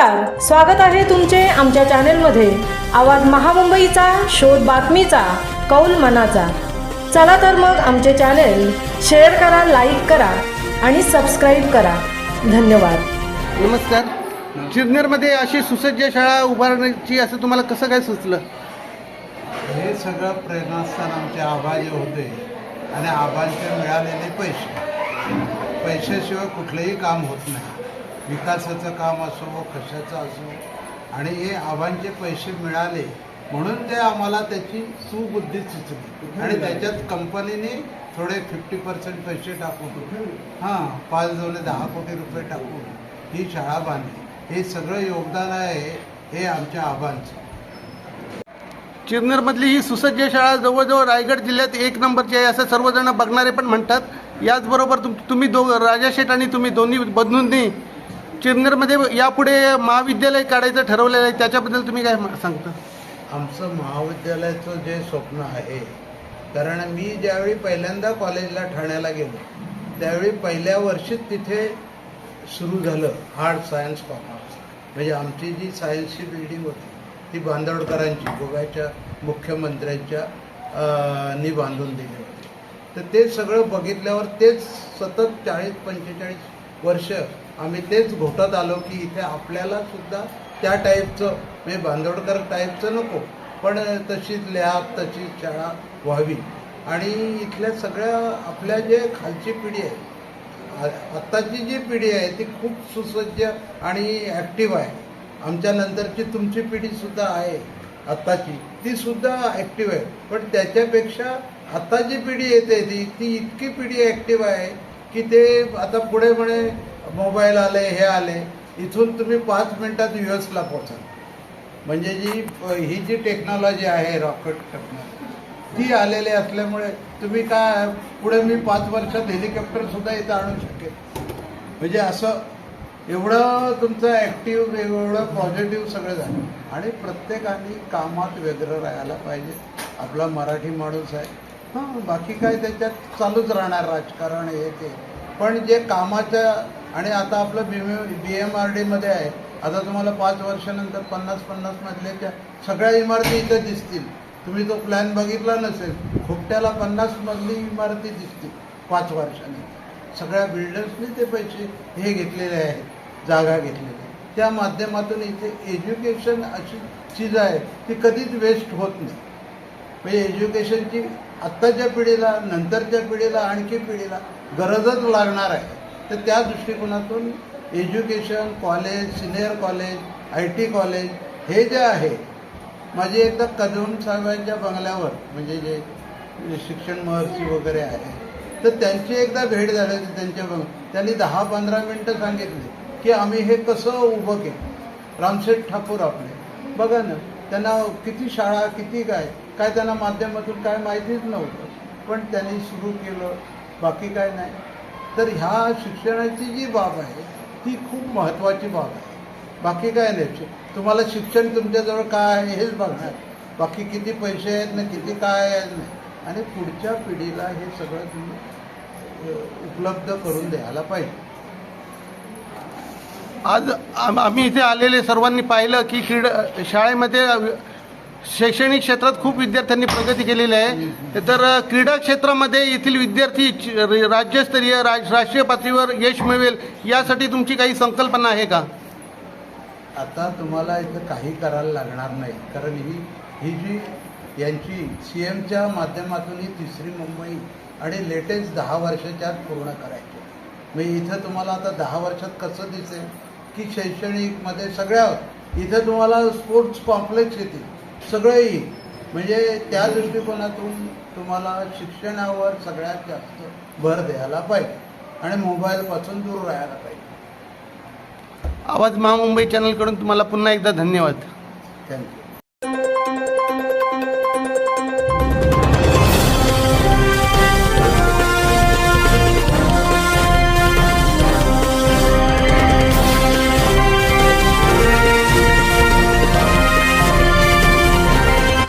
नमस्कार स्वागत आहे तुमचे आमच्या चॅनेलमध्ये. आवाज महामुंबईचा शोध बातमीचा कौल मनाचा. चला तर मग आमचे चॅनेल शेअर करा लाईक करा आणि सबस्क्राईब करा. धन्यवाद. नमस्कार. चिरनेरमध्ये अशी सुसज्ज शाळा उभारण्याची असं तुम्हाला कसं काय सुचलं? हे सगळं प्रेरणास्थान आमचे आबा जे होते आणि आबांचे मिळालेले पैसे. पैशाशिवाय कुठलंही काम होत नाही. विकासाचं काम असो कशाचं असो आणि हे आव्हानचे पैसे मिळाले म्हणून ते आम्हाला त्याची सुबुद्धी सुचली. आणि त्याच्यात कंपनीने थोडे फिफ्टी पर्सेंट पैसे टाकून हां पाच दोन दहा कोटी रुपये टाकून ही शाळा बांधली. हे सगळं योगदान आहे हे आमच्या आव्हानचं. चिरनेरमधली ही सुसज्ज शाळा जवळजवळ रायगड जिल्ह्यात एक नंबरची आहे असं सर्वजण बघणारे पण म्हणतात. याचबरोबर तुम तुम्ही दो राजा शेठ आणि तुम्ही दोन्ही बंधूंनी चिरनेरमध्ये यापुढे महाविद्यालय काढायचं ठरवलेलं आहे त्याच्याबद्दल तुम्ही काय सांगता? आमचं महाविद्यालयाचं जे स्वप्न आहे कारण मी ज्यावेळी पहिल्यांदा कॉलेजला ठाण्याला गेलो त्यावेळी पहिल्या वर्षीच तिथे सुरू झालं हार्ड सायन्स कॉमर्स म्हणजे आमची जी सायन्सची बिल्डिंग होती ती बांदवडकरांची गोव्याच्या मुख्यमंत्र्यांच्या नी बांधून दिली होती. तर ते सगळं बघितल्यावर तेच सतत चाळीस पंचेचाळीस वर्ष आम्ही तेच घोटत आलो की इथे आपल्याला सुद्धा त्या टाईपचं म्हणजे बांदोडकर टाईपचं नको. पण तशीच लॅब तशीच शाळा व्हावी. आणि इथल्या सगळ्या आपल्या जे खालची पिढी आहे आत्ताची जी पिढी आहे ती खूप सुसज्ज आणि ॲक्टिव्ह आहे. आमच्या नंतरची तुमची पिढीसुद्धा आहे आत्ताची. ती सुद्धा ॲक्टिव्ह आहे. पण त्याच्यापेक्षा आता जी पिढी येते ती ती इतकी पिढी ॲक्टिव्ह आहे की ते आता पुढे म्हणे मोबाईल आले हे आले इथून तुम्ही पाच मिनिटात यू एसला पोहोचाल. म्हणजे जी ही जी टेक्नॉलॉजी आहे रॉकेट टेक्नॉलॉजी ती आलेली असल्यामुळे तुम्ही काय पुढे मी पाच वर्षात हेलिकॉप्टरसुद्धा इथं आणू शकेल म्हणजे असं एवढं तुमचं ॲक्टिव्ह एवढं पॉझिटिव्ह सगळं झालं. आणि प्रत्येकाने कामात व्यग्र राहायला पाहिजे. आपला मराठी माणूस आहे. हां बाकी काय त्याच्यात चालूच राहणार राजकारण हे ते. पण जे कामाच्या आणि आता आपलं बी बी एम आर डीमध्ये आहे. आता तुम्हाला पाच वर्षानंतर पन्नास पन्नास मजल्याच्या सगळ्या इमारती इथं दिसतील. तुम्ही तो प्लॅन बघितला नसेल खोपट्याला पन्नास मजली इमारती दिसतील पाच वर्षांनी. सगळ्या बिल्डर्सनी ते पैसे हे घेतलेले आहेत जागा घेतलेल्या त्या माध्यमातून इथे एज्युकेशन अशी चीज आहे ती कधीच वेस्ट होत नाही. म्हणजे एज्युकेशनची आत्ताच्या पिढीला नंतरच्या पिढीला आणखी पिढीला गरजच लागणार आहे. तर त्या दृष्टिकोनातून education college senior college I T college हे जे आहे माझी एकदा कदम साहेबांच्या बंगल्यावर म्हणजे जे शिक्षण महर्षी वगैरे आहे तर त्यांची एकदा भेट झाली होती त्यांच्या बंग त्यांनी दहा पंधरा मिनटं सांगितली की आम्ही हे कसं उभं केलं. रामशेठ ठाकूर आपले. बघा ना त्यांना किती शाळा किती काय काय त्यांना माध्यमातून काय माहितीच नव्हतं. पण त्यांनी सुरू केलं बाकी काय नाही. तर ह्या शिक्षणाची जी बाब आहे ती खूप महत्त्वाची बाब आहे. बाकी काय नाही. तुम्हाला शिक्षण तुमच्याजवळ काय आहे हेच बघणार. बाकी किती पैसे आहेत ना किती काय आहेत नाही. आणि पुढच्या पिढीला हे सगळं तुम्ही उपलब्ध करून द्यायला पाहिजे. आज आम- आम्ही इथे आलेले सर्वांनी पाहिलं की क्रीडा शाळेमध्ये शैक्षणिक क्षेत्रात खूप विद्यार्थ्यांनी प्रगती केलेली आहे. तर क्रीडा क्षेत्रामध्ये येथील विद्यार्थी राज्यस्तरीय राज राष्ट्रीय पातळीवर यश मिळवेल यासाठी तुमची काही संकल्पना आहे का? आता तुम्हाला इथं काही करायला लागणार नाही. कारण ही ही जी यांची सी एमच्या माध्यमातून ही तिसरी मुंबई आणि लेटेस्ट दहा वर्षाच्या आत पूर्ण करायची. म्हणजे इथं तुम्हाला आता दहा वर्षात कसं दिसेल? की शैक्षणिकमध्ये सगळ्या इथं तुम्हाला स्पोर्ट्स कॉम्प्लेक्स येतील. सगळं येईल म्हणजे त्या दृष्टिकोनातून तुम्हाला शिक्षणावर सगळ्यात जास्त भर द्यायला पाहिजे. आणि मोबाईलपासून दूर राहायला पाहिजे. आवाज महामुंबई चॅनलकडून तुम्हाला पुन्हा एकदा धन्यवाद. थँक्यू